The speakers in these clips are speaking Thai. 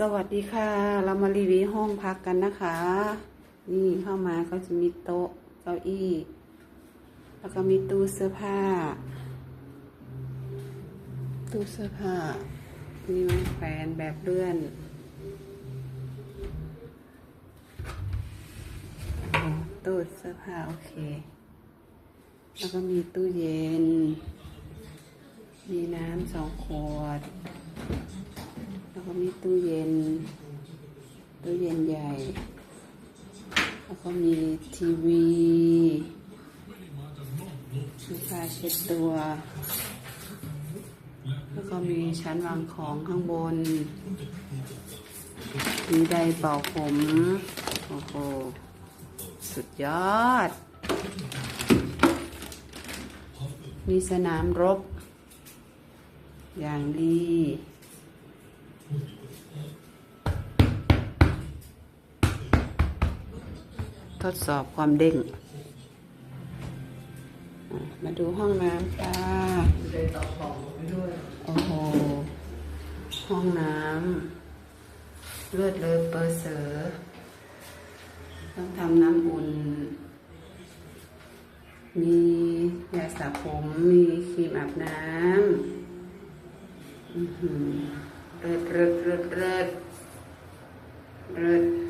สวัสดีค่ะ เรามารีวิวห้องพักกันนะคะ นี่เข้ามาก็จะมีโต๊ะเก้าอี้ แล้วก็มีตู้เสื้อผ้า ตู้เสื้อผ้ามีไม้แขวนแบบเลื่อนโตู้เสื้อผ้าโอเค แล้วก็มีตู้เย็น มีน้ำสองขวด แล้ตู้เย็น ตู้เย็นใหญ่ แล้วก็มีทีวีมีผ้าเช็ดตัว แล้วก็มีชั้นวางของข้างบน มีไดร์เป่าผม โอ้โห สุดยอด มีสนามรบ อย่างดี ทดสอบความเด้ง มาดูห้องน้ำค่ะ โอ้โห ห้องน้ำเลือดเลยเปอร์เสอต้องทำน้ำอุ่น มียาสระผม มีครีมอาบน้ำอื้อหือเลิศเลิศเลิศเลิศเลิศ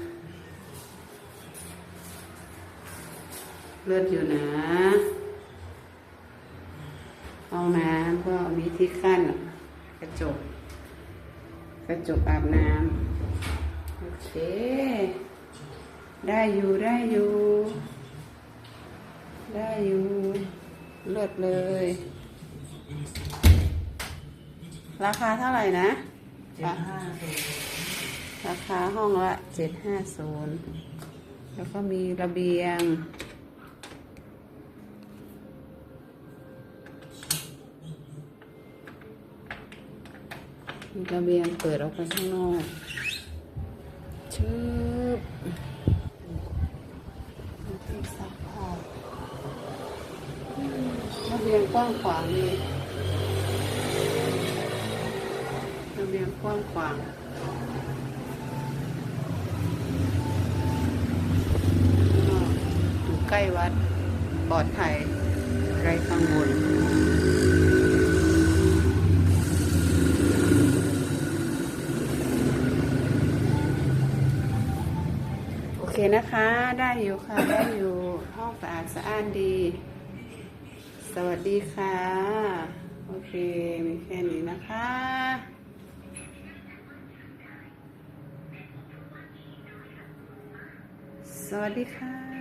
เลิศอยู่นะห้องน้ำก็มีที่กั้น กระจก กระจกอาบน้ำโอเค ได้อยู่ได้อยู่ ได้อยู่เลิศเลย ราคาเท่าไหร่นะเจ็ดห้าศูนย์ราคาห้องละเจ็ดห้าศูนย์แล้วก็มีระเบียง มีระเบียงเปิดออกไปข้างนอกชืบที่ซักผ้าระเบียงกว้างขวางดีระเบียงกว้างขวางอยู่ใกล้วัดปลอดภัยไรกังวล เคนะคะได้อยู่ค่ะ ได้อยู่ห้องสะอาดสะอ้านดี สวัสดีค่ะ โอเค มีแค่นี้นะคะสวัสดีค่ะ